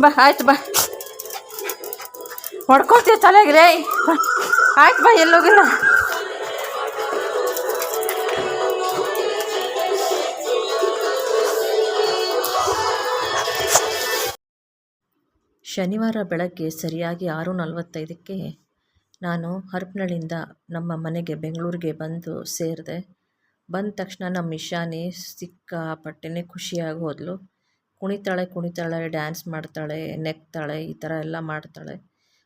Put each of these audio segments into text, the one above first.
ಬಾ, ಆಯ್ತು ಬಾ. ಹೊಡ್ಕೊಳ್ತೀವಿ ತಲೆಗೆ ರೇ ಆಯ್ತು ಬಾ ಎಲ್ಲೋಗಿಲ್ಲ ಶನಿವಾರ ಬೆಳಗ್ಗೆ ಸರಿಯಾಗಿ ಆರು ನಲವತ್ತೈದಕ್ಕೆ ನಾನು ಹರ್ಪ್ನಳಿಂದ ನಮ್ಮ ಮನೆಗೆ ಬೆಂಗಳೂರಿಗೆ ಬಂದು ಸೇರಿದೆ. ಬಂದ ತಕ್ಷಣ ನಮ್ಮ ಇಶಾನಿ ಸಿಕ್ಕಾಪಟ್ಟೆನೇ ಖುಷಿಯಾಗಿ ಹೋದ್ಲು. ಕುಣಿತಾಳೆ ಕುಣಿತಾಳೆ ಡ್ಯಾನ್ಸ್ ಮಾಡ್ತಾಳೆ, ನೆಕ್ತಾಳೆ, ಈ ಥರ ಎಲ್ಲ ಮಾಡ್ತಾಳೆ.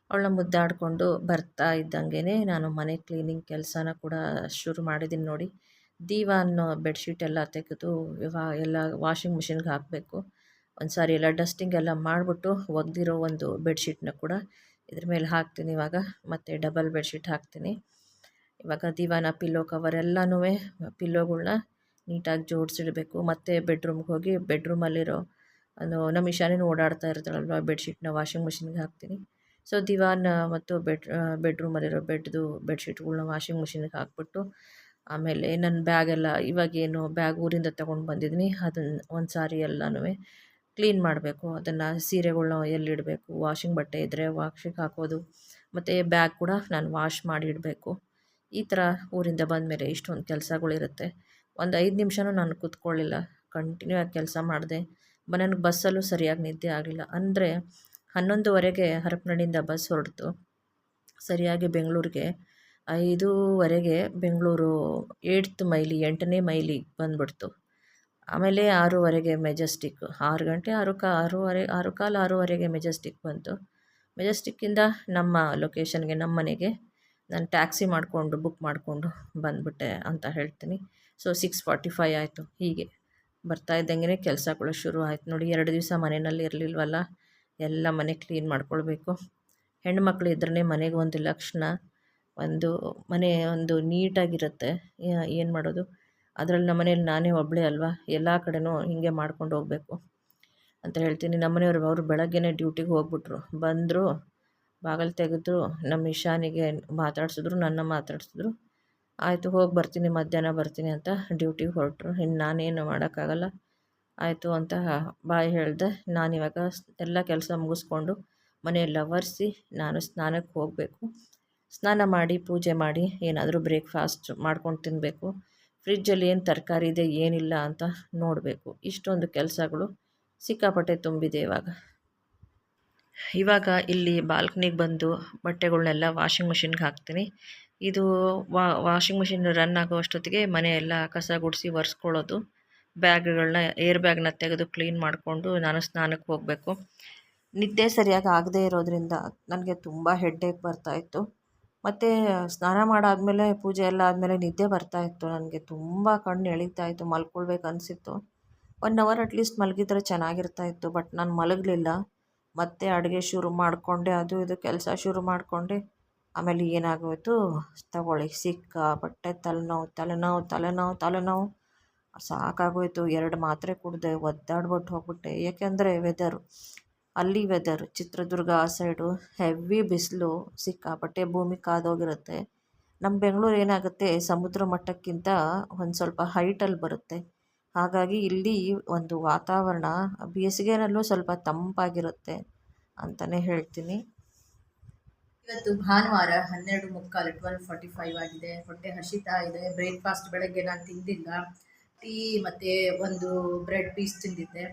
ಅವಳನ್ನ ಮುದ್ದಾಡಿಕೊಂಡು ಬರ್ತಾ ಇದ್ದಂಗೆ ನಾನು ಮನೆ ಕ್ಲೀನಿಂಗ್ ಕೆಲಸನ ಕೂಡ ಶುರು ಮಾಡಿದ್ದೀನಿ ನೋಡಿ. ದೀವಾನ್ ಬೆಡ್ಶೀಟ್ ಎಲ್ಲ ತೆಗೆದು ವಾ, ಎಲ್ಲ ವಾಷಿಂಗ್ ಮಿಷಿನ್ಗೆ ಹಾಕಬೇಕು. ಒಂದು ಸಾರಿ ಎಲ್ಲ ಡಸ್ಟಿಂಗ್ ಎಲ್ಲ ಮಾಡಿಬಿಟ್ಟು ಒಗೆದಿರೋ ಒಂದು ಬೆಡ್ಶೀಟ್ನ ಕೂಡ ಇದ್ರ ಮೇಲೆ ಹಾಕ್ತೀನಿ ಇವಾಗ. ಮತ್ತು ಡಬಲ್ ಬೆಡ್ಶೀಟ್ ಹಾಕ್ತೀನಿ. ಇವಾಗ ದಿವಾನ ಪಿಲ್ಲೋ ಕವರ್ ಎಲ್ಲನೂ ಪಿಲ್ಲೋಗಳನ್ನ ನೀಟಾಗಿ ಜೋಡಿಸಿಡಬೇಕು. ಮತ್ತು ಬೆಡ್ರೂಮ್ಗೆ ಹೋಗಿ ಬೆಡ್ರೂಮಲ್ಲಿರೋ ಒಂದು ನಮ್ಮ ಇಶಾನೇನ ಓಡಾಡ್ತಾ ಇರ್ತಾಳಲ್ವ ಬೆಡ್ಶೀಟ್ನ ವಾಷಿಂಗ್ ಮಿಷಿನ್ಗೆ ಹಾಕ್ತೀನಿ. ಸೊ ದಿವಾನ್ ಮತ್ತು ಬೆಡ್ ಬೆಡ್ರೂಮಲ್ಲಿರೋ ಬೆಡ್ದು ಬೆಡ್ಶೀಟ್ಗಳ್ನ ವಾಷಿಂಗ್ ಮಿಷಿನ್ಗೆ ಹಾಕ್ಬಿಟ್ಟು ಆಮೇಲೆ ನನ್ನ ಬ್ಯಾಗೆಲ್ಲ ಇವಾಗೇನು ಬ್ಯಾಗ್ ಊರಿಂದ ತೊಗೊಂಡು ಬಂದಿದ್ದೀನಿ. ಅದನ್ನು ಒಂದು ಸಾರಿ ಎಲ್ಲನೂ ಕ್ಲೀನ್ ಮಾಡಬೇಕು. ಅದನ್ನು ಸೀರೆಗಳ್ನ ಎಲ್ಲಿಡಬೇಕು? ವಾಷಿಂಗ್ ಬಟ್ಟೆ ಇದ್ದರೆ ವಾಷಿಗೆ ಹಾಕೋದು. ಮತ್ತು ಬ್ಯಾಗ್ ಕೂಡ ನಾನು ವಾಶ್ ಮಾಡಿ ಇಡಬೇಕು ಈ ಥರ ಊರಿಂದ ಬಂದಮೇಲೆ ಇಷ್ಟೊಂದು ಕೆಲಸಗಳಿರುತ್ತೆ. ಒಂದು ಐದು ನಿಮಿಷನೂ ನಾನು ಕೂತ್ಕೊಳ್ಳಿಲ್ಲ. ಕಂಟಿನ್ಯೂ ಆಗಿ ಕೆಲಸ ಮಾಡಿದೆ. ನನಗೆ ಬಸ್ಸಲ್ಲೂ ಸರಿಯಾಗಿ ನಿದ್ದೆ ಆಗಲಿಲ್ಲ. ಅಂದರೆ ಹನ್ನೊಂದುವರೆಗೆ ಹರಪನಹಳ್ಳಿಯಿಂದ ಬಸ್ ಹೊರಡ್ತು. ಸರಿಯಾಗಿ ಬೆಂಗಳೂರಿಗೆ ಐದೂವರೆಗೆ ಬೆಂಗಳೂರು ಏಟ್ತ್ ಮೈಲಿ, ಎಂಟನೇ ಮೈಲಿ ಬಂದುಬಿಡ್ತು. ಆಮೇಲೆ ಆರೂವರೆಗೆ ಮೆಜೆಸ್ಟಿಕ್, ಆರು ಗಂಟೆ, ಆರು ಕಾ, ಆರೂವರೆ, ಆರು ಕಾಲು, ಆರೂವರೆಗೆ ಮೆಜೆಸ್ಟಿಕ್ ಬಂತು. ಮೆಜೆಸ್ಟಿಕ್ಕಿಂದ ನಮ್ಮ ಲೊಕೇಶನ್ಗೆ, ನಮ್ಮ ಮನೆಗೆ ನಾನು ಟ್ಯಾಕ್ಸಿ ಮಾಡಿಕೊಂಡು, ಬುಕ್ ಮಾಡಿಕೊಂಡು ಬಂದುಬಿಟ್ಟೆ ಅಂತ ಹೇಳ್ತೀನಿ. ಸೊ, ಸಿಕ್ಸ್ ಫಾರ್ಟಿ ಫೈವ್ ಆಯಿತು ಹೀಗೆ. ಬರ್ತಾ ಇದ್ದಂಗೆ ಕೆಲಸಗಳು ಶುರು ಆಯ್ತು. ನೋಡಿ, ಎರಡು ದಿವಸ ಮನೆಯಲ್ಲಿ ಇರಲಿಲ್ವಲ್ಲ, ಎಲ್ಲ ಮನೆ ಕ್ಲೀನ್ ಮಾಡ್ಕೊಳ್ಬೇಕು. ಹೆಣ್ಮಕ್ಳು ಇದ್ರೇ ಮನೆಗೆ ಒಂದು ಲಕ್ಷಣ, ಒಂದು ಮನೆ ಒಂದು ನೀಟಾಗಿರುತ್ತೆ. ಏನು ಮಾಡೋದು? ಅದರಲ್ಲಿ ನಮ್ಮ ಮನೇಲಿ ನಾನೇ ಒಬ್ಬಳೇ ಅಲ್ವಾ? ಎಲ್ಲ ಕಡೆನೂ ಹೀಗೆ ಮಾಡ್ಕೊಂಡು ಹೋಗಬೇಕು. ಅಂತ ಹೇಳ್ತೀನಿ. ನಮ್ಮ ಮನೆಯವ್ರು, ಅವರು ಬೆಳಗ್ಗೆನೇ ಡ್ಯೂಟಿಗೆ ಹೋಗ್ಬಿಟ್ರು. ಬಂದರು, ಬಾಗಿಲು ತೆಗೆದ್ರು, ನಮ್ಮ ಇಶಾನಿಗೆ ಮಾತಾಡ್ಸಿದ್ರು, ನನ್ನ ಮಾತಾಡ್ಸಿದ್ರು. ಆಯಿತು ಹೋಗಿ ಬರ್ತೀನಿ, ಮಧ್ಯಾಹ್ನ ಬರ್ತೀನಿ ಅಂತ ಡ್ಯೂಟಿಗೆ ಹೊರಟರು. ಇನ್ನು ನಾನೇನು ಮಾಡೋಕ್ಕಾಗಲ್ಲ. ಆಯಿತು ಅಂತ ಬಾಯ್ ಹೇಳಿದೆ, ನಾನಿವಾಗ ಎಲ್ಲ ಕೆಲಸ ಮುಗಿಸ್ಕೊಂಡು ಮನೆಯೆಲ್ಲ ಒರೆಸಿ ನಾನು ಸ್ನಾನಕ್ಕೆ ಹೋಗಬೇಕು. ಸ್ನಾನ ಮಾಡಿ, ಪೂಜೆ ಮಾಡಿ, ಏನಾದರೂ ಬ್ರೇಕ್ಫಾಸ್ಟ್ ಮಾಡ್ಕೊಂಡು ತಿನ್ನಬೇಕು ಫ್ರಿಜ್ಜಲ್ಲಿ ಏನು ತರಕಾರಿ ಇದೆ, ಏನಿಲ್ಲ ಅಂತ ನೋಡಬೇಕು. ಇಷ್ಟೊಂದು ಕೆಲಸಗಳು ಸಿಕ್ಕಾಪಟ್ಟೆ ತುಂಬಿದೆ ಇವಾಗ. ಇವಾಗ ಇಲ್ಲಿ ಬಾಲ್ಕನಿಗೆ ಬಂದು ಬಟ್ಟೆಗಳನ್ನೆಲ್ಲ ವಾಷಿಂಗ್ ಮಿಷಿನ್ಗೆ ಹಾಕ್ತೀನಿ. ಇದು ವಾಷಿಂಗ್ ಮಿಷಿನ್ ರನ್ ಆಗೋ ಅಷ್ಟೊತ್ತಿಗೆ ಮನೆ ಎಲ್ಲ ಕಸ ಗುಡಿಸಿ ಒರೆಸ್ಕೊಳ್ಳೋದು. ಬ್ಯಾಗ್ಗಳನ್ನ ಏರ್ ಬ್ಯಾಗ್ನ ತೆಗೆದು ಕ್ಲೀನ್ ಮಾಡಿಕೊಂಡು ನಾನು ಸ್ನಾನಕ್ಕೆ ಹೋಗಬೇಕು. ನಿದ್ದೆ ಸರಿಯಾಗಿ ಆಗದೇ ಇರೋದರಿಂದ ನನಗೆ ತುಂಬ ಹೆಡ್ಡೇಕ್ ಬರ್ತಾಯಿತ್ತು ಮತ್ತು ಸ್ನಾನ ಮಾಡಾದಮೇಲೆ, ಪೂಜೆ ಎಲ್ಲ ಆದಮೇಲೆ ನಿದ್ದೆ ಬರ್ತಾಯಿತ್ತು ನನಗೆ ತುಂಬ ಕಣ್ಣು ಎಳಿತಾಯಿತ್ತು ಇತ್ತು, ಮಲ್ಕೊಳ್ಬೇಕು ಅನಿಸಿತ್ತು. ಒನ್ ಅವರ್ ಅಟ್ಲೀಸ್ಟ್ ಮಲಗಿದ್ರೆ ಚೆನ್ನಾಗಿರ್ತಾಯಿತ್ತು ಬಟ್ ನಾನು ಮಲಗಲಿಲ್ಲ. ಮತ್ತೆ ಅಡುಗೆ ಶುರು ಮಾಡಿಕೊಂಡೆ, ಅದು ಇದು ಕೆಲಸ ಶುರು ಮಾಡಿಕೊಂಡೆ. ಆಮೇಲೆ ಏನಾಗೋಯಿತು? ತಗೊಳ್ಳಿ. ಸಿಕ್ಕಾಪಟ್ಟೆ ತಲೆನೋವು ತಲೆನೋವು ತಲೆನೋವು ತಲೆನೋವು. ಸಾಕಾಗೋಯಿತು. ಎರಡು ಮಾತ್ರೆ ಕುಡಿದೆ ಒದ್ದಾಡ್ಬಿಟ್ಟು ಹೋಗ್ಬಿಟ್ಟೆ. ಏಕೆಂದರೆ ವೆದರು ಅಲ್ಲಿ ವೆದರ್ ಚಿತ್ರದುರ್ಗ ಆ ಸೈಡು ಹೆವಿ ಬಿಸಿಲು, ಸಿಕ್ಕಾಪಟ್ಟೆ ಭೂಮಿ ಕಾದೋಗಿರುತ್ತೆ. ನಮ್ಮ ಬೆಂಗಳೂರು ಏನಾಗುತ್ತೆ? ಸಮುದ್ರ ಮಟ್ಟಕ್ಕಿಂತ ಒಂದು ಸ್ವಲ್ಪ ಹೈಟಲ್ಲಿ ಬರುತ್ತೆ. ಹಾಗಾಗಿ ಇಲ್ಲಿ ಒಂದು ವಾತಾವರಣ, ಬೇಸಿಗೆನಲ್ಲೂ ಸ್ವಲ್ಪ ತಂಪಾಗಿರುತ್ತೆ ಅಂತಲೇ ಹೇಳ್ತೀನಿ. ಇವತ್ತು ಭಾನುವಾರ ಹನ್ನೆರಡು ಮುಕ್ಕಾಲು ಟ್ವೆಲ್ ಫಾರ್ಟಿ ಫೈವ್ ಆಗಿದೆ. ಹೊಟ್ಟೆ ಹಸಿತಾ ಇದೆ. ಬ್ರೇಕ್ಫಾಸ್ಟ್ ಬೆಳಗ್ಗೆ ನಾನು ತಿಂದಿಲ್ಲ. ಟೀ ಮತ್ತು ಒಂದು ಬ್ರೆಡ್ ಪೀಸ್ ತಿಂದಿದ್ದೆ.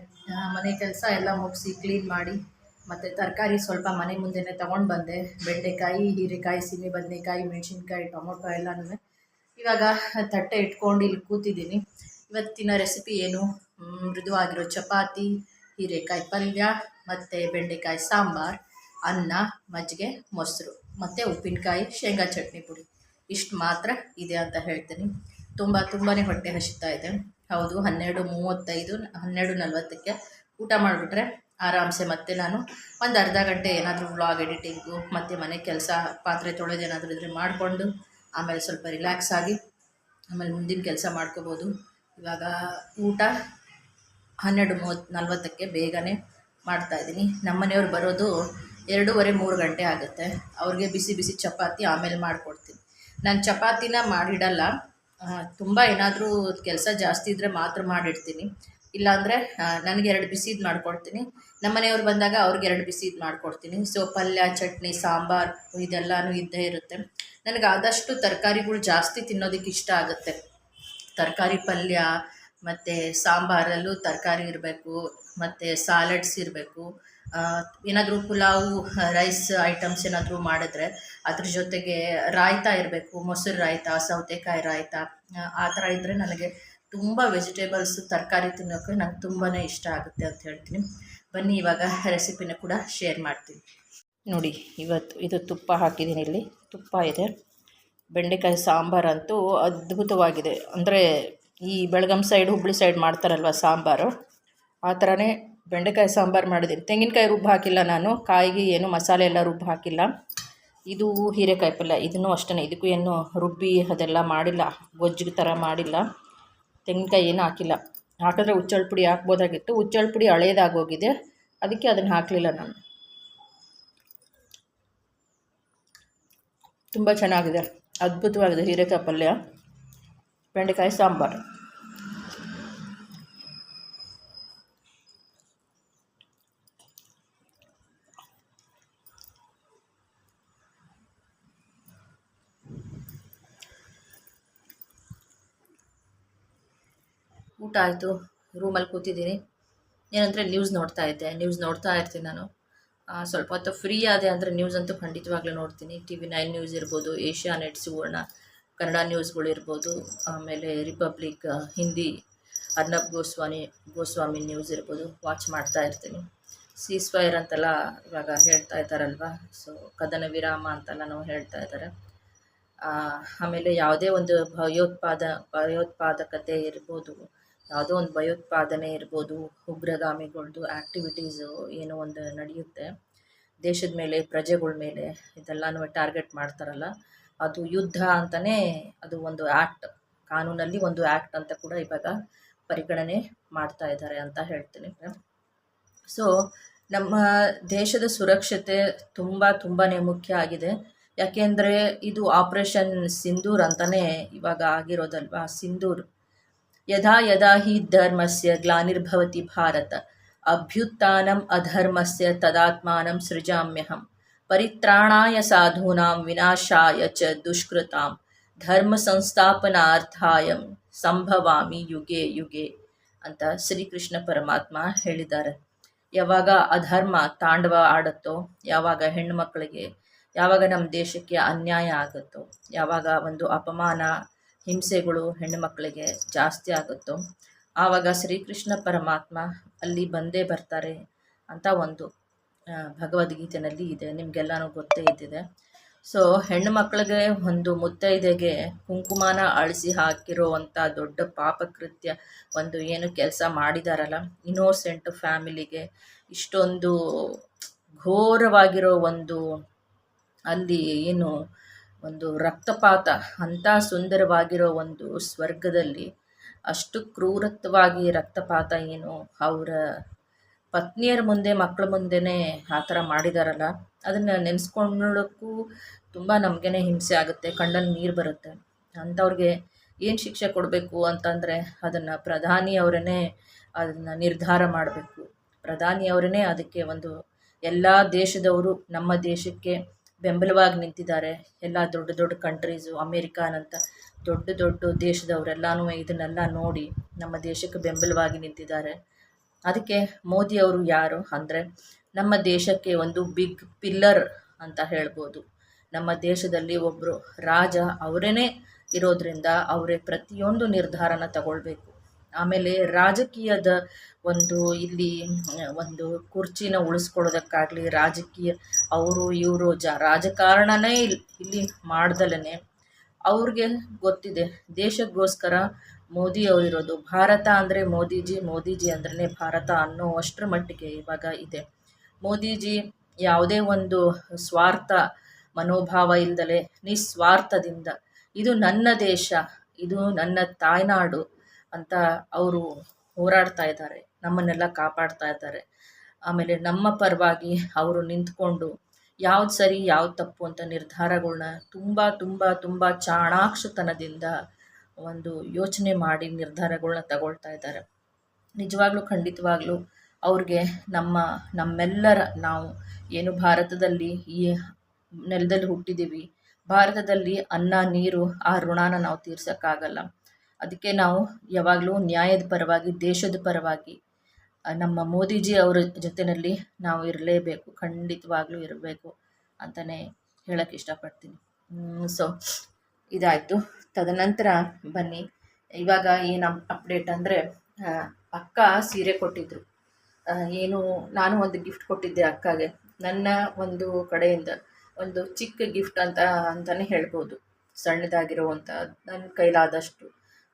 ಮನೆ ಕೆಲಸ ಎಲ್ಲ ಮುಗಿಸಿ ಕ್ಲೀನ್ ಮಾಡಿ, ಮತ್ತು ತರಕಾರಿ ಸ್ವಲ್ಪ ಮನೆ ಮುಂದೆನೇ ತೊಗೊಂಡು ಬಂದೆ. ಬೆಂಡೆಕಾಯಿ, ಹೀರೆಕಾಯಿ ಸೀಮೆ ಬದನೆಕಾಯಿ ಮೆಣಸಿನ್ಕಾಯಿ, ಟೊಮೊಟೊ ಎಲ್ಲನೂ ಇವಾಗ ತಟ್ಟೆ ಇಟ್ಕೊಂಡು ಇಲ್ಲಿ ಕೂತಿದ್ದೀನಿ. ಇವತ್ತಿನ ರೆಸಿಪಿ ಏನು? ಮೃದುವಾಗಿರೋ ಚಪಾತಿ, ಹೀರೆಕಾಯಿ ಪಲ್ಯ, ಮತ್ತು ಬೆಂಡೆಕಾಯಿ ಸಾಂಬಾರು. ಅನ್ನ, ಮಜ್ಜಿಗೆ, ಮೊಸರು, ಮತ್ತು ಉಪ್ಪಿನಕಾಯಿ, ಶೇಂಗಾ ಚಟ್ನಿ ಪುಡಿ. ಇಷ್ಟು ಮಾತ್ರ ಇದೆ ಅಂತ ಹೇಳ್ತೀನಿ. ತುಂಬ ತುಂಬಾ ಹೊಟ್ಟೆ ಹಸಿತಾ ಇದೆ. ಹೌದು, ಹನ್ನೆರಡು ಮೂವತ್ತೈದು, ಹನ್ನೆರಡು ನಲ್ವತ್ತಕ್ಕೆ ಊಟ ಮಾಡಿಬಿಟ್ರೆ ಆರಾಮ್ಸೆ ಮತ್ತೆ ನಾನು ಒಂದು ಅರ್ಧ ಗಂಟೆ ಏನಾದರೂ ವ್ಲಾಗ್ ಎಡಿಟಿಂಗು ಮತ್ತು ಮನೆ ಕೆಲಸ, ಪಾತ್ರೆ ತೊಳೆದು ಏನಾದರೂ ಇದ್ರೆ ಮಾಡಿಕೊಂಡು, ಆಮೇಲೆ ಸ್ವಲ್ಪ ರಿಲ್ಯಾಕ್ಸ್ ಆಗಿ, ಆಮೇಲೆ ಮುಂದಿನ ಕೆಲಸ ಮಾಡ್ಕೋಬೋದು. ಇವಾಗ ಊಟ ಹನ್ನೆರಡು ಮೂವತ್ತು ನಲ್ವತ್ತಕ್ಕೆ ಬೇಗನೆ ಮಾಡ್ತಾಯಿದ್ದೀನಿ ನಮ್ಮ ಮನೆಯವ್ರು ಬರೋದು ಎರಡೂವರೆ ಮೂರು ಗಂಟೆ ಆಗುತ್ತೆ. ಅವ್ರಿಗೆ ಬಿಸಿ ಬಿಸಿ ಚಪಾತಿ ಆಮೇಲೆ ಮಾಡಿಕೊಡ್ತೀನಿ. ನಾನು ಚಪಾತಿನ ಮಾಡಿಡಲ್ಲ. ತುಂಬ ಏನಾದರೂ ಕೆಲಸ ಜಾಸ್ತಿ ಇದ್ದರೆ ಮಾತ್ರ ಮಾಡಿಡ್ತೀನಿ. ಇಲ್ಲಾಂದರೆ ನನಗೆ ಎರಡು ಬಿಸಿದು ಮಾಡ್ಕೊಡ್ತೀನಿ. ನಮ್ಮ ಮನೆಯವ್ರು ಬಂದಾಗ ಅವ್ರಿಗೆ ಎರಡು ಬಿಸಿ ಇದು ಮಾಡ್ಕೊಡ್ತೀನಿ. ಸೊ ಪಲ್ಯ, ಚಟ್ನಿ, ಸಾಂಬಾರು ಇದೆಲ್ಲನೂ ಇದ್ದೇ ಇರುತ್ತೆ. ನನಗೆ ಆದಷ್ಟು ತರಕಾರಿಗಳು ಜಾಸ್ತಿ ತಿನ್ನೋದಕ್ಕೆ ಇಷ್ಟ ಆಗುತ್ತೆ. ತರಕಾರಿ ಪಲ್ಯ, ಮತ್ತು ಸಾಂಬಾರಲ್ಲೂ ತರಕಾರಿ ಇರಬೇಕು, ಮತ್ತು ಸಾಲಡ್ಸ್ ಇರಬೇಕು. ಏನಾದರೂ ಪುಲಾವು ರೈಸ್ ಐಟಮ್ಸ್ ಏನಾದರೂ ಮಾಡಿದ್ರೆ ಅದ್ರ ಜೊತೆಗೆ ರಾಯ್ತಾ ಇರಬೇಕು ಮೊಸರು ರಾಯ್ತಾ ಸೌತೆಕಾಯಿ ರಾಯ್ತಾ ಆ, ಥರ ಇದ್ದರೆ ನನಗೆ ತುಂಬ ವೆಜಿಟೇಬಲ್ಸ್ ತರಕಾರಿ ತಿನ್ನೋಕ್ಕೆ ನಂಗೆ ತುಂಬಾ ಇಷ್ಟ ಆಗುತ್ತೆ ಅಂತ ಹೇಳ್ತೀನಿ. ಬನ್ನಿ ಇವಾಗ ರೆಸಿಪಿನ ಕೂಡ ಶೇರ್ ಮಾಡ್ತೀನಿ. ನೋಡಿ ಇವತ್ತು ಇದು ತುಪ್ಪ ಹಾಕಿದ್ದೀನಿ ಇಲ್ಲಿ. ತುಪ್ಪ ಇದೆ. ಬೆಂಡೆಕಾಯಿ ಸಾಂಬಾರಂತೂ ಅದ್ಭುತವಾಗಿದೆ. ಅಂದರೆ ಈ ಬೆಳಗಂ ಸೈಡ್ ಹುಬ್ಳಿ ಸೈಡ್ ಮಾಡ್ತಾರಲ್ವ ಸಾಂಬಾರು? ಆ ಥರನೇ ಬೆಂಡೆಕಾಯಿ ಸಾಂಬಾರು ಮಾಡಿದ್ದೀನಿ. ತೆಂಗಿನಕಾಯಿ ರುಬ್ಬು ಹಾಕಿಲ್ಲ ನಾನು. ಕಾಯಿಗೆ ಏನು ಮಸಾಲೆ ಎಲ್ಲ ರುಬ್ಬು ಹಾಕಿಲ್ಲ. ಇದು ಹೀರೆಕಾಯಿ ಪಲ್ಯ. ಇದನ್ನು ಅಷ್ಟೇ ಇದಕ್ಕೂ ಏನು ರುಬ್ಬಿ ಅದೆಲ್ಲ ಮಾಡಿಲ್ಲ. ಗೊಜ್ಜಿಗೆ ಥರ ಮಾಡಿಲ್ಲ. ತೆಂಗಿನಕಾಯಿ ಏನು ಹಾಕಿಲ್ಲ. ಹಾಕಿದ್ರೆ ಹುಚ್ಚಳ ಪುಡಿ ಹಾಕ್ಬೋದಾಗಿತ್ತು. ಹುಚ್ಚಳ ಪುಡಿ ಹಳೇದಾಗೋಗಿದೆ ಅದಕ್ಕೆ ಅದನ್ನು ಹಾಕಲಿಲ್ಲ ನಾನು. ತುಂಬ ಚೆನ್ನಾಗಿದೆ. ಅದ್ಭುತವಾಗಿದೆ ಹೀರೆಕಾಯಿ ಪಲ್ಯ. ಬೆಂಡೆಕಾಯಿ ಸಾಂಬಾರು. ಊಟ ಆಯಿತು ರೂಮಲ್ಲಿ ಕೂತಿದ್ದೀನಿ. ಏನಂದರೆ ನ್ಯೂಸ್ ನೋಡ್ತಾ ಇದ್ದೆ ನ್ಯೂಸ್ ನೋಡ್ತಾ ಇರ್ತೀನಿ ನಾನು. ಸ್ವಲ್ಪ ಹೊತ್ತು ಫ್ರೀ ಆದೆ ಅಂದರೆ ನ್ಯೂಸ್ ಅಂತೂ ಖಂಡಿತವಾಗ್ಲೂ ನೋಡ್ತೀನಿ. ಟಿ ವಿ ನೈನ್ ನ್ಯೂಸ್ ಇರ್ಬೋದು ಏಷ್ಯಾ ನೆಟ್ ಸುವರ್ಣ, ಕನ್ನಡ ನ್ಯೂಸ್ಗಳಿರ್ಬೋದು ಆಮೇಲೆ ರಿಪಬ್ಲಿಕ್ ಹಿಂದಿ ಅರ್ನಬ್ ಗೋಸ್ವಾಮಿ ಗೋಸ್ವಾಮಿ ನ್ಯೂಸ್ ಇರ್ಬೋದು ವಾಚ್ ಮಾಡ್ತಾ ಇರ್ತೀನಿ. ಸೀಸ್ ಫೈರ್ ಅಂತೆಲ್ಲ ಇವಾಗ ಹೇಳ್ತಾ ಇದ್ದಾರಲ್ವ? ಸೊ ಕದನ ವಿರಾಮ ಅಂತೆಲ್ಲನೂ ಹೇಳ್ತಾ ಇದ್ದಾರೆ. ಆಮೇಲೆ ಯಾವುದೇ ಒಂದು ಭಯೋತ್ಪಾದ, ಭಯೋತ್ಪಾದಕತೆ ಇರ್ಬೋದು ಯಾವುದೋ ಒಂದು ಭಯೋತ್ಪಾದನೆ ಇರ್ಬೋದು ಉಗ್ರಗಾಮಿಗಳದ್ದು ಆ್ಯಕ್ಟಿವಿಟೀಸು ಏನೋ ಒಂದು ನಡೆಯುತ್ತೆ. ದೇಶದ ಮೇಲೆ, ಪ್ರಜೆಗಳ ಮೇಲೆ ಇದೆಲ್ಲನೂ ಟಾರ್ಗೆಟ್ ಮಾಡ್ತಾರಲ್ಲ. ಅದು ಯುದ್ಧ ಅಂತಲೇ ಅದು ಒಂದು ಆ್ಯಕ್ಟ್ ಕಾನೂನಲ್ಲಿ ಒಂದು ಆ್ಯಕ್ಟ್ ಅಂತ ಕೂಡ ಇವಾಗ ಪರಿಗಣನೆ ಮಾಡ್ತಾ ಇದ್ದಾರೆ ಅಂತ ಹೇಳ್ತೀನಿ. ಸೊ ನಮ್ಮ ದೇಶದ ಸುರಕ್ಷತೆ ತುಂಬ ತುಂಬಾ ಮುಖ್ಯ ಆಗಿದೆ. ಯಾಕೆಂದರೆ ಇದು ಆಪರೇಷನ್ ಸಿಂಧೂರ್ ಅಂತಲೇ ಇವಾಗ ಆಗಿರೋದಲ್ವಾ? ಸಿಂಧೂರ್ ಯದಾ ಯದಾ ಹಿ ಧರ್ಮಸ್ಯ ಗ್ಲಾನಿರ್ಭವತಿ ಭಾರತ ಅಭ್ಯುತ್ಥಾನಂ ಅಧರ್ಮಸ್ಯ ತದಾತ್ಮಾನಂ ಸೃಜಾಮ್ಯಹಂ ಪರಿತ್ರಾಣಾಯ ಸಾಧೂನಾಂ ವಿನಾಶಾಯ ಚ ದುಷ್ಕೃತಾಂ ಧರ್ಮ ಸಂಸ್ಥಾಪನಾರ್ಥಾಯ ಸಂಭವಾಮಿ ಯುಗೆ ಯುಗೆ ಅಂತ ಶ್ರೀಕೃಷ್ಣ ಪರಮಾತ್ಮ ಹೇಳಿದ್ದಾರೆ. ಯಾವಾಗ ಅಧರ್ಮ ತಾಂಡವ ಆಡುತ್ತೋ, ಯಾವಾಗ ಹೆಣ್ಣುಮಕ್ಕಳಿಗೆ ಯಾವಾಗ ನಮ್ಮ ದೇಶಕ್ಕೆ ಅನ್ಯಾಯ ಆಗುತ್ತೋ, ಯಾವಾಗ ಒಂದು ಅಪಮಾನ ಹಿಂಸೆಗಳು ಹೆಣ್ಣು ಮಕ್ಕಳಿಗೆ ಜಾಸ್ತಿ ಆಗುತ್ತೋ? ಆವಾಗ ಶ್ರೀಕೃಷ್ಣ ಪರಮಾತ್ಮ ಅಲ್ಲಿ ಬಂದೇ ಬರ್ತಾರೆ ಅಂತ ಒಂದು ಭಗವದ್ಗೀತೆಯಲ್ಲಿ ಇದೆ. ನಿಮಗೆಲ್ಲನೂ ಗೊತ್ತೇ ಇದ್ದಿದೆ. ಸೊ ಹೆಣ್ಣು ಮಕ್ಕಳಿಗೆ ಒಂದು ಮುತ್ತೈದೆಗೆ ಕುಂಕುಮನ ಅಳಿಸಿ ಹಾಕಿರೋವಂಥ ದೊಡ್ಡ ಪಾಪಕೃತ್ಯ ಒಂದು ಏನು ಕೆಲಸ ಮಾಡಿದಾರಲ್ಲ, ಇನ್ನೋಸೆಂಟ್ ಫ್ಯಾಮಿಲಿಗೆ ಇಷ್ಟೊಂದು ಘೋರವಾಗಿರೋ ಒಂದು ಅಲ್ಲಿ ಏನು ಒಂದು ರಕ್ತಪಾತ, ಅಂಥ ಸುಂದರವಾಗಿರೋ ಒಂದು ಸ್ವರ್ಗದಲ್ಲಿ ಅಷ್ಟು ಕ್ರೂರತ್ವವಾಗಿ ರಕ್ತಪಾತ ಏನು? ಅವರ ಪತ್ನಿಯರ ಮುಂದೆ, ಮಕ್ಕಳ ಮುಂದೆನೇ ಆ ಥರ ಮಾಡಿದಾರಲ್ಲ? ಅದನ್ನು ನೆನೆಸ್ಕೊಳ್ಳೋಕ್ಕೂ ತುಂಬ ನಮಗೇನೆ ಹಿಂಸೆ ಆಗುತ್ತೆ, ಕಣ್ಣಲ್ಲಿ ನೀರು ಬರುತ್ತೆ. ಅಂಥವ್ರಿಗೆ ಏನು ಶಿಕ್ಷೆ ಕೊಡಬೇಕು ಅಂತಂದರೆ ಅದನ್ನು ಪ್ರಧಾನಿಯವರೇ ಅದನ್ನು ನಿರ್ಧಾರ ಮಾಡಬೇಕು. ಪ್ರಧಾನಿಯವರೇ ಅದಕ್ಕೆ ಒಂದು ಎಲ್ಲ ದೇಶದವರು ನಮ್ಮ ದೇಶಕ್ಕೆ ಬೆಂಬಲವಾಗಿ ನಿಂತಿದ್ದಾರೆ. ಎಲ್ಲ ದೊಡ್ಡ ದೊಡ್ಡ ಕಂಟ್ರೀಸು ಅಮೇರಿಕಾನಂತ ದೊಡ್ಡ ದೊಡ್ಡ ದೇಶದವರೆಲ್ಲನೂ ಇದನ್ನೆಲ್ಲ ನೋಡಿ ನಮ್ಮ ದೇಶಕ್ಕೆ ಬೆಂಬಲವಾಗಿ ನಿಂತಿದ್ದಾರೆ. ಅದಕ್ಕೆ ಮೋದಿ ಅವರು ಯಾರು ಅಂದರೆ ನಮ್ಮ ದೇಶಕ್ಕೆ ಒಂದು ಬಿಗ್ ಪಿಲ್ಲರ್ ಅಂತ ಹೇಳ್ಬೋದು. ನಮ್ಮ ದೇಶದಲ್ಲಿ ಒಬ್ಬರು ರಾಜ ಅವರೇ ಇರೋದ್ರಿಂದ ಅವರೇ ಪ್ರತಿಯೊಂದು ನಿರ್ಧಾರನ ತಗೊಳ್ಬೇಕು. ಆಮೇಲೆ ರಾಜಕೀಯದ ಒಂದು ಇಲ್ಲಿ ಒಂದು ಕುರ್ಚಿನ ಉಳಿಸ್ಕೊಳ್ಳೋದಕ್ಕಾಗಲಿ, ರಾಜಕೀಯ ಅವರು ಇವರು ಜ, ರಾಜಕಾರಣನೇ ಇಲ್ಲಿ ಇಲ್ಲಿ ಮಾಡ್ದಲೇ ಅವ್ರಿಗೆ ಗೊತ್ತಿದೆ. ದೇಶಕ್ಕೋಸ್ಕರ ಮೋದಿ ಅವರಿರೋದು ಭಾರತ ಅಂದರೆ ಮೋದಿಜಿ ಮೋದಿಜಿ ಅಂದ್ರೇ ಭಾರತ ಅನ್ನೋ ಅಷ್ಟರ ಮಟ್ಟಿಗೆ ಇವಾಗ ಇದೆ. ಮೋದಿಜಿ ಯಾವುದೇ ಒಂದು ಸ್ವಾರ್ಥ ಮನೋಭಾವ ಇಲ್ದಲೆ ನಿಸ್ವಾರ್ಥದಿಂದ, ಇದು ನನ್ನ ದೇಶ, ಇದು ನನ್ನ ತಾಯ್ನಾಡು ಅಂತ ಅವರು ಹೋರಾಡ್ತಾ ಇದ್ದಾರೆ. ನಮ್ಮನ್ನೆಲ್ಲ ಕಾಪಾಡ್ತಾ ಇದ್ದಾರೆ. ಆಮೇಲೆ ನಮ್ಮ ಪರವಾಗಿ ಅವರು ನಿಂತ್ಕೊಂಡು ಯಾವ್ದು ಸರಿ, ಯಾವ್ದು ತಪ್ಪು ಅಂತ ನಿರ್ಧಾರಗಳನ್ನ ತುಂಬ ತುಂಬ ತುಂಬ ಚಾಣಾಕ್ಷತನದಿಂದ ಒಂದು ಯೋಚನೆ ಮಾಡಿ ನಿರ್ಧಾರಗಳನ್ನ ತಗೊಳ್ತಾ ಇದ್ದಾರೆ. ನಿಜವಾಗ್ಲೂ, ಖಂಡಿತವಾಗ್ಲೂ ಅವ್ರಿಗೆ ನಮ್ಮ, ನಮ್ಮೆಲ್ಲರ ನಾವು ಏನು ಭಾರತದಲ್ಲಿ ಈ ನೆಲದಲ್ಲಿ ಹುಟ್ಟಿದ್ದೀವಿ ಭಾರತದಲ್ಲಿ ಅನ್ನ, ನೀರು, ಆ ಋಣಾನ ನಾವು ತೀರ್ಸೋಕ್ಕಾಗಲ್ಲ. ಅದಕ್ಕೆ ನಾವು ಯಾವಾಗಲೂ ನ್ಯಾಯದ ಪರವಾಗಿ, ದೇಶದ ಪರವಾಗಿ ನಮ್ಮ ಮೋದಿಜಿ ಅವರ ಜೊತೆಯಲ್ಲಿ ನಾವು ಇರಲೇಬೇಕು, ಖಂಡಿತವಾಗ್ಲೂ ಇರಬೇಕು ಅಂತಲೇ ಹೇಳೋಕ್ಕೆ ಇಷ್ಟಪಡ್ತೀನಿ. ಸೊ ಇದಾಯಿತು. ತದನಂತರ ಬನ್ನಿ. ಇವಾಗ ಏನು ಅಪ್ಡೇಟ್ ಅಂದರೆ ಅಕ್ಕ ಸೀರೆ ಕೊಟ್ಟಿದ್ದರು ಏನು, ನಾನು ಒಂದು ಗಿಫ್ಟ್ ಕೊಟ್ಟಿದ್ದೆ ಅಕ್ಕಗೆ. ನನ್ನ ಒಂದು ಕಡೆಯಿಂದ ಒಂದು ಚಿಕ್ಕ ಗಿಫ್ಟ್ ಅಂತ ಅಂತಲೇ ಹೇಳ್ಬೋದು. ಸಣ್ಣದಾಗಿರುವಂಥ ನನ್ನ ಕೈಲಾದಷ್ಟು.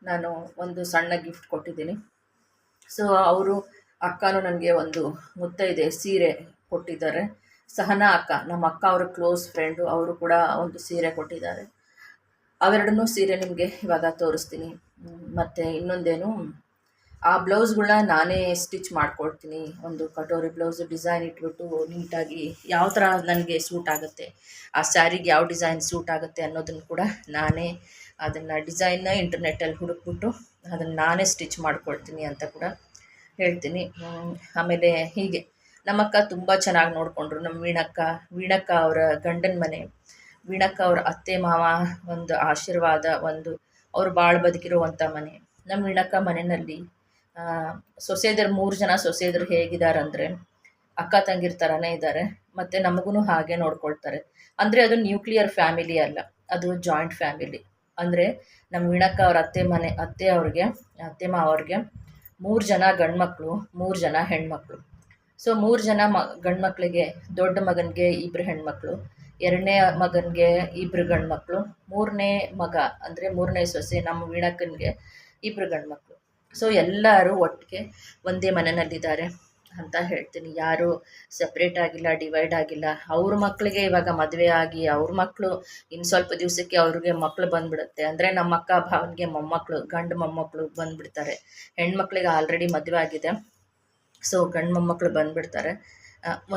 ನಾನು ಒಂದು ಸಣ್ಣ ಗಿಫ್ಟ್ ಕೊಟ್ಟಿದ್ದೀನಿ. ಸೊ ಅವರು ಅಕ್ಕನೂ ನನಗೆ ಒಂದು ಮುತ್ತೈದೆ ಸೀರೆ ಕೊಟ್ಟಿದ್ದಾರೆ. ಸಹನಾ ಅಕ್ಕ, ನಮ್ಮ ಅಕ್ಕ ಅವರ ಕ್ಲೋಸ್ ಫ್ರೆಂಡು ಅವರು ಕೂಡ ಒಂದು ಸೀರೆ ಕೊಟ್ಟಿದ್ದಾರೆ. ಅವೆರಡನ್ನೂ ಸೀರೆ ನಿಮಗೆ ಇವಾಗ ತೋರಿಸ್ತೀನಿ. ಮತ್ತು ಇನ್ನೊಂದೇನು, ಆ ಬ್ಲೌಸ್ಗಳನ್ನ ನಾನೇ ಸ್ಟಿಚ್ ಮಾಡ್ಕೊಡ್ತೀನಿ. ಒಂದು ಕಟೋರಿ ಬ್ಲೌಸ್ ಡಿಸೈನ್ ಇಟ್ಬಿಟ್ಟು ನೀಟಾಗಿ ಯಾವ ಥರ ನನಗೆ ಸೂಟ್ ಆಗುತ್ತೆ, ಆ ಸ್ಯಾರಿಗೆ ಯಾವ ಡಿಸೈನ್ ಸೂಟ್ ಆಗುತ್ತೆ ಅನ್ನೋದನ್ನು ಕೂಡ ನಾನೇ ಅದನ್ನು ಡಿಸೈನ್ನ ಇಂಟರ್ನೆಟ್ಟಲ್ಲಿ ಹುಡುಕ್ಬಿಟ್ಟು ಅದನ್ನು ನಾನೇ ಸ್ಟಿಚ್ ಮಾಡ್ಕೊಳ್ತೀನಿ ಅಂತ ಕೂಡ ಹೇಳ್ತೀನಿ. ಆಮೇಲೆ ಹೀಗೆ. ನಮ್ಮಕ್ಕ ತುಂಬ ಚೆನ್ನಾಗಿ ನೋಡಿಕೊಂಡ್ರು. ನಮ್ಮ ವೀಣಕ್ಕ ವೀಣಕ್ಕ ಅವರ ಗಂಡನ ಮನೆ. ವೀಣಕ್ಕ ಅವ್ರ ಅತ್ತೆ, ಮಾವ ಒಂದು ಆಶೀರ್ವಾದ, ಒಂದು ಅವರು ಭಾಳ ಬದುಕಿರುವಂಥ ಮನೆ. ನಮ್ಮ ವೀಣಕ್ಕ ಮನೆಯಲ್ಲಿ ಸೊಸೆದರು ಮೂರು ಜನ ಸೊಸೆದರು ಹೇಗಿದ್ದಾರೆ ಅಂದರೆ ಅಕ್ಕ ತಂಗಿರ ಥರನೇ ಇದ್ದಾರೆ ಮತ್ತು ನಮಗೂ ಹಾಗೆ ನೋಡ್ಕೊಳ್ತಾರೆ. ಅಂದರೆ ಅದು ನ್ಯೂಕ್ಲಿಯರ್ ಫ್ಯಾಮಿಲಿ ಅಲ್ಲ. ಅದು ಜಾಯಿಂಟ್ ಫ್ಯಾಮಿಲಿ ಅಂದರೆ ನಮ್ಮ ವೀಣಕ್ಕ ಅವ್ರ ಅತ್ತೆ ಮನೆ, ಅತ್ತೆ ಅವ್ರಿಗೆ, ಅತ್ತೆ ಮಾವವ್ರಿಗೆ ಮೂರು ಜನ ಗಂಡ್ಮಕ್ಳು, ಮೂರು ಜನ ಹೆಣ್ಮಕ್ಳು. ಸೊ ಮೂರು ಜನ ಮ, ಗಂಡ್ಮಕ್ಳಿಗೆ ದೊಡ್ಡ ಮಗನಿಗೆ ಇಬ್ಬರು ಹೆಣ್ಮಕ್ಳು, ಎರಡನೇ ಮಗನಿಗೆ ಇಬ್ಬರು ಗಂಡ್ಮಕ್ಳು, ಮೂರನೇ ಮಗ ಅಂದರೆ ಮೂರನೇ ಸೊಸೆ ನಮ್ಮ ವೀಣಕ್ಕನಿಗೆ ಇಬ್ಬರು ಗಂಡ್ಮಕ್ಳು. ಸೊ ಎಲ್ಲರೂ ಒಟ್ಟಿಗೆ ಒಂದೇ ಮನೆಯಲ್ಲಿದ್ದಾರೆ. ಅಂತ ಹೇಳ್ತೀನಿ. ಯಾರು ಸಪ್ರೇಟ್ ಆಗಿಲ್ಲ ಡಿವೈಡ್ ಆಗಿಲ್ಲ. ಅವ್ರ ಮಕ್ಕಳಿಗೆ ಇವಾಗ ಮದುವೆ ಆಗಿ ಅವ್ರ ಮಕ್ಕಳು ಇನ್ನು ಸ್ವಲ್ಪ ದಿವಸಕ್ಕೆ ಅವ್ರಿಗೆ ಮಕ್ಕಳು ಬಂದ್ಬಿಡುತ್ತೆ. ಅಂದರೆ ನಮ್ಮ ಅಕ್ಕ ಭಾವನಿಗೆ ಮೊಮ್ಮಕ್ಕಳು ಗಂಡು ಮೊಮ್ಮಕ್ಕಳು ಬಂದುಬಿಡ್ತಾರೆ. ಹೆಣ್ಮಕ್ಳಿಗೆ ಆಲ್ರೆಡಿ ಮದುವೆ ಆಗಿದೆ. ಸೊ ಗಂಡು ಮೊಮ್ಮಕ್ಕಳು ಬಂದ್ಬಿಡ್ತಾರೆ.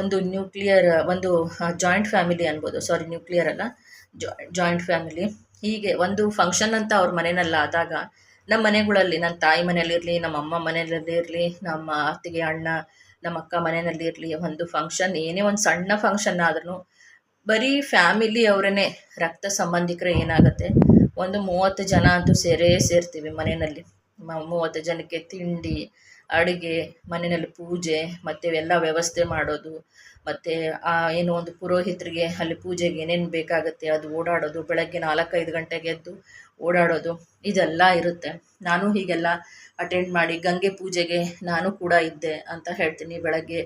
ಒಂದು ನ್ಯೂಕ್ಲಿಯರ್ ಒಂದು ಜಾಯಿಂಟ್ ಫ್ಯಾಮಿಲಿ ಅನ್ಬೋದು. ಸಾರಿ ನ್ಯೂಕ್ಲಿಯರ್ ಅಲ್ಲ. ಜಾಯಿಂಟ್ ಫ್ಯಾಮಿಲಿ ಹೀಗೆ ಒಂದು ಫಂಕ್ಷನ್ ಅಂತ ಅವ್ರ ಮನೆಯಲ್ಲಿ ಆದಾಗ ನಮ್ಮ ಮನೆಗಳಲ್ಲಿ, ನನ್ನ ತಾಯಿ ಮನೆಯಲ್ಲಿರಲಿ ನಮ್ಮ ಅಮ್ಮ ಮನೆಯಲ್ಲಿ ಇರಲಿ, ನಮ್ಮ ಅತ್ತಿಗೆ, ಅಣ್ಣ, ನಮ್ಮ ಅಕ್ಕ ಮನೆಯಲ್ಲಿ ಇರಲಿ, ಒಂದು ಫಂಕ್ಷನ್ ಏನೇ ಒಂದು ಸಣ್ಣ ಫಂಕ್ಷನ್ ಆದ್ರೂ ಬರೀ ಫ್ಯಾಮಿಲಿ ಅವರೇ ರಕ್ತ ಸಂಬಂಧಿಕರೇ ಏನಾಗುತ್ತೆ? ಒಂದು ಮೂವತ್ತು ಜನ ಅಂತೂ ಸೇರೇ ಸೇರ್ತೀವಿ ಮನೆಯಲ್ಲಿ. ಮೂವತ್ತು ಜನಕ್ಕೆ ತಿಂಡಿ, ಅಡುಗೆ, ಮನೆಯಲ್ಲಿ ಪೂಜೆ, ಮತ್ತು ಎಲ್ಲ ವ್ಯವಸ್ಥೆ ಮಾಡೋದು. ಮತ್ತು ಏನು ಒಂದು ಪುರೋಹಿತರಿಗೆ ಅಲ್ಲಿ ಪೂಜೆಗೆ ಏನೇನು ಬೇಕಾಗುತ್ತೆ, ಅದು ಓಡಾಡೋದು, ಬೆಳಗ್ಗೆ ನಾಲ್ಕೈದು ಗಂಟೆಗೆ ಎದ್ದು ಓಡಾಡೋದು, ಇದೆಲ್ಲ ಇರುತ್ತೆ. ನಾನು ಹೀಗೆಲ್ಲ ಅಟೆಂಡ್ ಮಾಡಿ ಗಂಗೆ ಪೂಜೆಗೆ ನಾನು ಕೂಡ ಇದ್ದೆ ಅಂತ ಹೇಳ್ತೀನಿ. ಬೆಳಗ್ಗೆ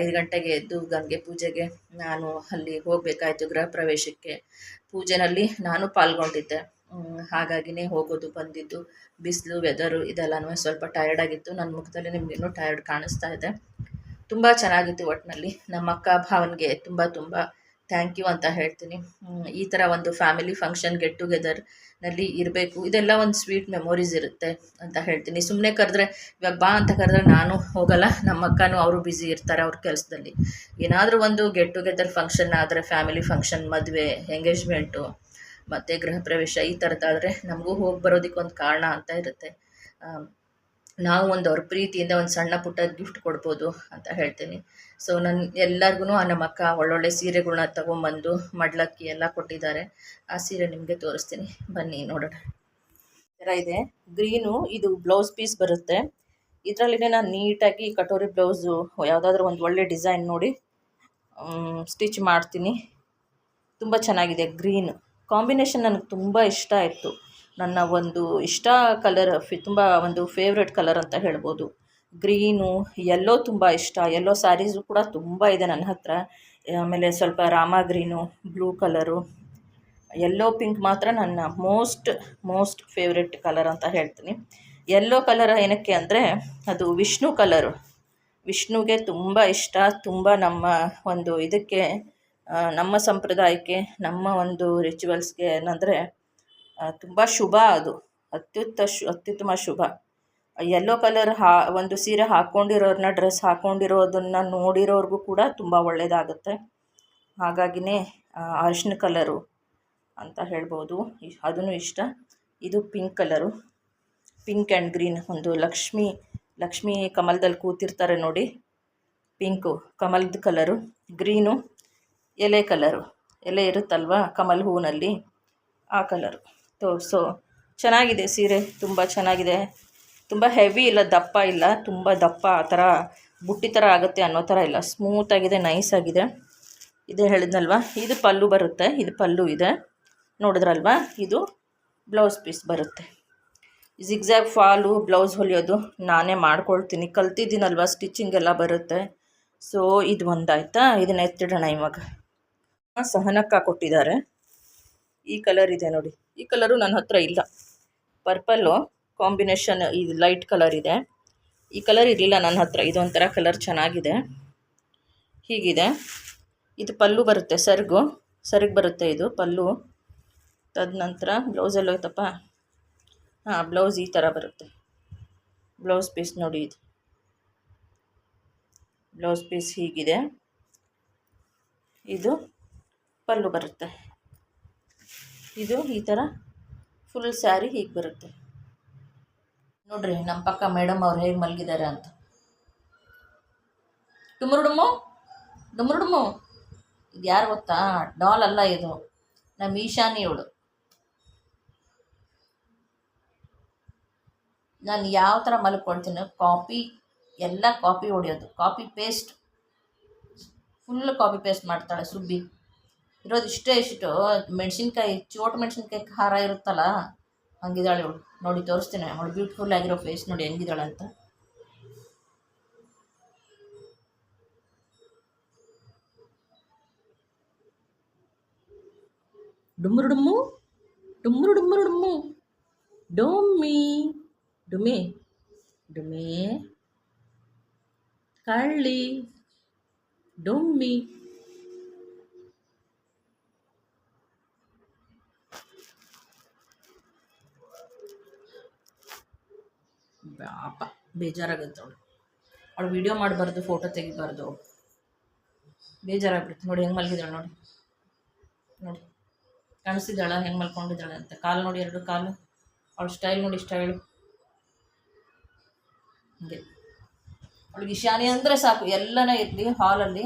ಐದು ಗಂಟೆಗೆ ಎದ್ದು ಗಂಗೆ ಪೂಜೆಗೆ ನಾನು ಅಲ್ಲಿ ಹೋಗಬೇಕಾಯ್ತು ಗೃಹ ಪ್ರವೇಶಕ್ಕೆ. ಪೂಜೆನಲ್ಲಿ ನಾನು ಪಾಲ್ಗೊಂಡಿದ್ದೆ. ಹಾಗಾಗಿನೇ ಹೋಗೋದು, ಬಂದಿದ್ದು, ಬಿಸಿಲು ವೆದರು ಇದೆಲ್ಲನೂ ಸ್ವಲ್ಪ ಟಯರ್ಡ್ ಆಗಿತ್ತು. ನನ್ನ ಮುಖದಲ್ಲಿ ನಿಮ್ಗೆ ಇನ್ನೂ ಟಯರ್ಡ್ ಕಾಣಿಸ್ತಾ ಇದೆ. ತುಂಬ ಚೆನ್ನಾಗಿತ್ತು ಒಟ್ಟಿನಲ್ಲಿ ನಮ್ಮ ಅಕ್ಕ, ಭಾವನಿಗೆ ತುಂಬ ತುಂಬ ಥ್ಯಾಂಕ್ ಯು ಅಂತ ಹೇಳ್ತೀನಿ. ಈ ಥರ ಒಂದು ಫ್ಯಾಮಿಲಿ ಫಂಕ್ಷನ್ ಗೆಟ್ ಟುಗೆದರ್ನಲ್ಲಿ ಇರಬೇಕು. ಇದೆಲ್ಲ ಒಂದು ಸ್ವೀಟ್ ಮೆಮೊರೀಸ್ ಇರುತ್ತೆ ಅಂತ ಹೇಳ್ತೀನಿ. ಸುಮ್ಮನೆ ಕರೆದ್ರೆ, ಇವಾಗ ಬಾ ಅಂತ ಕರೆದ್ರೆ ನಾನು ಹೋಗಲ್ಲ. ನಮ್ಮ ಅಕ್ಕನೂ ಅವರು ಬ್ಯುಸಿ ಇರ್ತಾರೆ ಅವ್ರ ಕೆಲಸದಲ್ಲಿ. ಏನಾದರೂ ಒಂದು ಗೆಟ್ ಟುಗೆದರ್ ಫಂಕ್ಷನ್ ಆದರೆ ಫ್ಯಾಮಿಲಿ ಫಂಕ್ಷನ್ ಮದುವೆ ಎಂಗೇಜ್ಮೆಂಟು ಮತ್ತು ಗೃಹ ಪ್ರವೇಶ ಈ ಥರದ್ದಾದರೆ ನಮಗೂ ಹೋಗಿ ಬರೋದಕ್ಕೆ ಒಂದು ಕಾರಣ ಅಂತ ಇರುತ್ತೆ. ನಾವು ಒಂದು ಅವ್ರ ಪ್ರೀತಿಯಿಂದ ಒಂದು ಸಣ್ಣ ಪುಟ್ಟ ಗಿಫ್ಟ್ ಕೊಡ್ಬೋದು ಅಂತ ಹೇಳ್ತೀನಿ. ಸೊ ನನ್ನ ಎಲ್ಲರಿಗೂ ನಮ್ಮ ಅಕ್ಕ ಒಳ್ಳೊಳ್ಳೆ ಸೀರೆಗಳನ್ನ ತಗೊಂಬಂದು ಮಡ್ಲಕ್ಕಿ ಎಲ್ಲ ಕೊಟ್ಟಿದ್ದಾರೆ. ಆ ಸೀರೆ ನಿಮಗೆ ತೋರಿಸ್ತೀನಿ. ಬನ್ನಿ ನೋಡೋಣ. ಥರ ಇದೆ. ಗ್ರೀನು ಇದು ಬ್ಲೌಸ್ ಪೀಸ್ ಬರುತ್ತೆ. ಇದರಲ್ಲಿನೇ ನಾನು ನೀಟಾಗಿ ಕಟೋರಿ ಬ್ಲೌಸು ಯಾವುದಾದ್ರೂ ಒಂದು ಒಳ್ಳೆ ಡಿಸೈನ್ ನೋಡಿ ಸ್ಟಿಚ್ ಮಾಡ್ತೀನಿ. ತುಂಬ ಚೆನ್ನಾಗಿದೆ ಗ್ರೀನ್ ಕಾಂಬಿನೇಷನ್ ನನಗೆ ತುಂಬ ಇಷ್ಟ ಆಯಿತು. ನನ್ನ ಒಂದು ಇಷ್ಟ ಕಲರ್ ಫಿ ತುಂಬ ಒಂದು ಫೇವ್ರೆಟ್ ಕಲರ್ ಅಂತ ಹೇಳ್ಬೋದು. ಗ್ರೀನು ಎಲ್ಲೋ ತುಂಬ ಇಷ್ಟ. ಎಲ್ಲೋ ಸ್ಯಾರೀಸು ಕೂಡ ತುಂಬ ಇದೆ ನನ್ನ ಹತ್ರ. ಆಮೇಲೆ ಸ್ವಲ್ಪ Rama green blue colour yellow pink ಮಾತ್ರ ನನ್ನ ಮೋಸ್ಟ್ ಮೋಸ್ಟ್ ಫೇವ್ರೆಟ್ ಕಲರ್ ಅಂತ ಹೇಳ್ತೀನಿ. ಎಲ್ಲೋ ಕಲರ್ ಏನಕ್ಕೆ ಅಂದರೆ, ಅದು ವಿಷ್ಣು ಕಲರು ವಿಷ್ಣುಗೆ ತುಂಬ ಇಷ್ಟ. ತುಂಬ ನಮ್ಮ ಒಂದು ಇದಕ್ಕೆ ನಮ್ಮ ಸಂಪ್ರದಾಯಕ್ಕೆ, ನಮ್ಮ ಒಂದು ರಿಚುವಲ್ಸ್ಗೆ ಏನಂದರೆ ತುಂಬ ಶುಭ ಅದು. ಅತ್ಯುತ್ತ ಶು, ಅತ್ಯುತ್ತಮ ಶುಭ. ಯೆಲ್ಲೋ ಕಲರ್ ಹಾ, ಒಂದು ಸೀರೆ ಹಾಕ್ಕೊಂಡಿರೋರನ್ನ ಡ್ರೆಸ್ ಹಾಕ್ಕೊಂಡಿರೋದನ್ನು ನೋಡಿರೋರ್ಗೂ ಕೂಡ ತುಂಬ ಒಳ್ಳೆಯದಾಗುತ್ತೆ ಹಾಗಾಗಿನೇ ಅರಿಶಿನ ಕಲರು ಅಂತ ಹೇಳ್ಬೋದು. ಅದೂ ಇಷ್ಟ. ಇದು pink colour pink and green ಒಂದು ಲಕ್ಷ್ಮಿ, ಲಕ್ಷ್ಮೀ ಕಮಲದಲ್ಲಿ ಕೂತಿರ್ತಾರೆ ನೋಡಿ. ಪಿಂಕು ಕಮಲದ ಕಲರು ಗ್ರೀನು ಎಲೆ ಕಲರು ಎಲೆ ಇರುತ್ತಲ್ವ? ಕಮಲ್ ಹೂವಿನಲ್ಲಿ ಆ ಕಲರು ಸೊ ಚೆನ್ನಾಗಿದೆ ಸೀರೆ, ತುಂಬ ಚೆನ್ನಾಗಿದೆ. ತುಂಬ ಹೆವಿ ಇಲ್ಲ, ದಪ್ಪ ಇಲ್ಲ, ತುಂಬ ದಪ್ಪ ಆ ಥರ, ಬುಟ್ಟಿ ಥರ ಆಗುತ್ತೆ ಅನ್ನೋ ಥರ ಇಲ್ಲ. ಸ್ಮೂತಾಗಿದೆ ನೈಸ್ ಆಗಿದೆ. ಇದೇ ಹೇಳಿದ್ನಲ್ವಾ? ಇದು ಪಲ್ಲು ಬರುತ್ತೆ, ಇದು ಪಲ್ಲು ಇದೆ. ನೋಡಿದ್ರಲ್ವಾ? ಇದು ಬ್ಲೌಸ್ ಪೀಸ್ ಬರುತ್ತೆ. ಜಿಗ್ಜ್ಯಾಗ್ ಫಾಲು ಬ್ಲೌಸ್ ಹೊಲಿಯೋದು ನಾನೇ ಮಾಡ್ಕೊಳ್ತೀನಿ. ಕಲ್ತಿದ್ದೀನಲ್ವ ಸ್ಟಿಚಿಂಗ್ ಎಲ್ಲ ಬರುತ್ತೆ. ಸೊ ಇದು ಒಂದಾಯ್ತಾ? ಇದನ್ನ ಎತ್ತಿಡೋಣ ಇವಾಗ. ಸಹನಕ್ಕ ಕೊಟ್ಟಿದ್ದಾರೆ. ಈ ಕಲರ್ ಇದೆ ನೋಡಿ. ಈ ಕಲರು ನನ್ನ ಹತ್ರ ಇಲ್ಲ. ಪರ್ಪಲ್ಲು ಕಾಂಬಿನೇಷನ್ ಇದು ಲೈಟ್ ಕಲರ್ ಇದೆ. ಈ ಕಲರ್ ಇರಲಿಲ್ಲ ನನ್ನ ಹತ್ರ. ಇದೊಂಥರ ಕಲರ್ ಚೆನ್ನಾಗಿದೆ. ಹೀಗಿದೆ. ಇದು ಪಲ್ಲು ಬರುತ್ತೆ, ಸರ್ಗು. ಸೆರಗು ಬರುತ್ತೆ ಇದು, ಪಲ್ಲು. ತದನಂತರ ಬ್ಲೌಸಲ್ಲಿ ಹೋಯ್ತಪ್ಪ ಹಾಂ ಬ್ಲೌಸ್ ಈ ಥರ ಬರುತ್ತೆ. ಬ್ಲೌಸ್ ಪೀಸ್ ನೋಡಿ ಇದು. ಬ್ಲೌಸ್ ಪೀಸ್ ಹೀಗಿದೆ. ಇದು ಪಲ್ಲು ಬರುತ್ತೆ. ಇದು ಈ ಥರ ಫುಲ್ ಸ್ಯಾರಿ ಹೀಗೆ ಬರುತ್ತೆ. ನೋಡ್ರಿ ನಮ್ಮ ಪಕ್ಕ ಮೇಡಮ್ ಅವ್ರು ಹೇಗೆ ಮಲಗಿದ್ದಾರೆ ಅಂತ. ಡುಮುರುಡುಮು ಡುಮುರುಡುಮು. ಇದು ಯಾರು ಗೊತ್ತಾ? ಡಾಲ್ ಅಲ್ಲ ಇದು. ನಮ್ಮ ಈಶಾನಿ ಇವಳು. ನಾನು ಯಾವ ಥರ ಮಲ್ಕೊಳ್ತೀನಿ ಕಾಪಿ ಎಲ್ಲ ಕಾಪಿ ಹೊಡೆಯೋದು. Copy paste full copy paste ಮಾಡ್ತಾಳೆ ಸುಬ್ಬಿ. ಇರೋದು ಇಷ್ಟೇ ಇಷ್ಟು ಮೆಣಸಿನ್ಕಾಯಿ ಚೋಟ್ ಮೆಣಸಿನ್ಕಾಯಿ ಖಾರ ಇರುತ್ತಲ್ಲ ಹಂಗಿದ್ದಾಳೆ ಇವಳು ನೋಡಿ ತೋರಿಸ್ತೀನಿ ಅವಳು ಬ್ಯೂಟಿಫುಲ್ ಆಗಿರೋ ಫೇಸ್ ನೋಡಿ ಹೆಂಗಿದ್ದಾಳೆ ಅಂತ ಡುಮ್ಮರು ಡುಮ್ಮು ಡುಮ್ಮರು ಡುಮ್ಮರು ಡುಮ್ಮು ಡೊಮ್ಮಿ ಡುಮಿ ಡುಮಿ ಕಳ್ಳಿ ಡೊಮ್ಮಿ ಪಾಪ ಬೇಜಾರಾಗುತ್ತೆ ಅವಳು. ಅವಳು ವಿಡಿಯೋ ಮಾಡಬಾರ್ದು ಫೋಟೋ ತೆಗಿಬಾರ್ದು. ಬೇಜಾರಾಗ್ಬಿಡ್ತು. ನೋಡಿ ಹೆಂಗೆ ಮಲಗಿದಾಳೆ ನೋಡಿ. ನೋಡಿ. ಕಾಣಿಸಿದಾಳ ಹೆಂಗೆ ಮಲ್ಕೊಂಡಿದ್ದಾಳೆ ಅಂತ. ಕಾಲು ನೋಡಿ, ಎರಡು ಕಾಲು. ಅವಳ ಸ್ಟೈಲ್ ನೋಡಿ ಸ್ಟೈಲು ಹಂಗೆ. ಅವಳಿಗೆ ಇಶಾನಿ ಅಂದರೆ ಸಾಕು. ಎಲ್ಲನೇ ಇರಲಿ ಹಾಲಲ್ಲಿ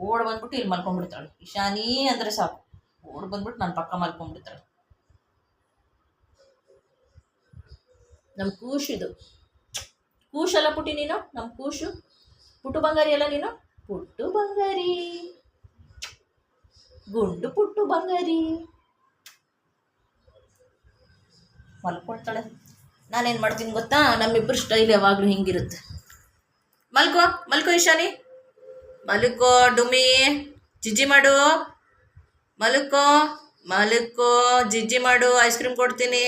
ಓಡ್ ಬಂದ್ಬಿಟ್ಟು ಇಲ್ಲಿ ಮಲ್ಕೊಂಡ್ಬಿಡ್ತಾಳೆ. ಇಶಾನಿ ಅಂದರೆ ಸಾಕು. ಓಡ್ ಬಂದ್ಬಿಟ್ಟು ನನ್ನ ಪಕ್ಕ ಮಲ್ಕೊಂಡ್ಬಿಡ್ತಾಳೆ. ನಮ್ಮ ಕೂಶಿದು ಕೂಶಲ್ಲ ಪುಟಿ ನೀನು? ನಮ್ಮ ಕೂಶು? ಪುಟ್ಟು ಬಂಗಾರಿ ಅಲ್ಲ ನೀನು? ಪುಟ್ಟು ಬಂಗಾರಿ. ಗುಂಡು ಪುಟ್ಟು ಬಂಗಾರಿ. ಮಲ್ಕೊಳ್ತಾಳೆ. ನಾನೇನು ಮಾಡ್ತೀನಿ ಗೊತ್ತಾ? ನಮ್ಮಿಬ್ಬರು ಸ್ಟೈಲ್ ಯಾವಾಗಲೂ ಹಿಂಗಿರುತ್ತೆ. ಮಲ್ಕೋ ಮಲ್ಕೋ ಇಶಾನಿ ಮಲ್ಕೋ ಡುಮಿ. ಜಿಜ್ಜಿ ಮಾಡು. ಮಲ್ಕೋ ಮಲ್ಕೋ ಜಿಜ್ಜಿ ಮಾಡು. ಐಸ್ ಕ್ರೀಮ್ ಕೊಡ್ತೀನಿ.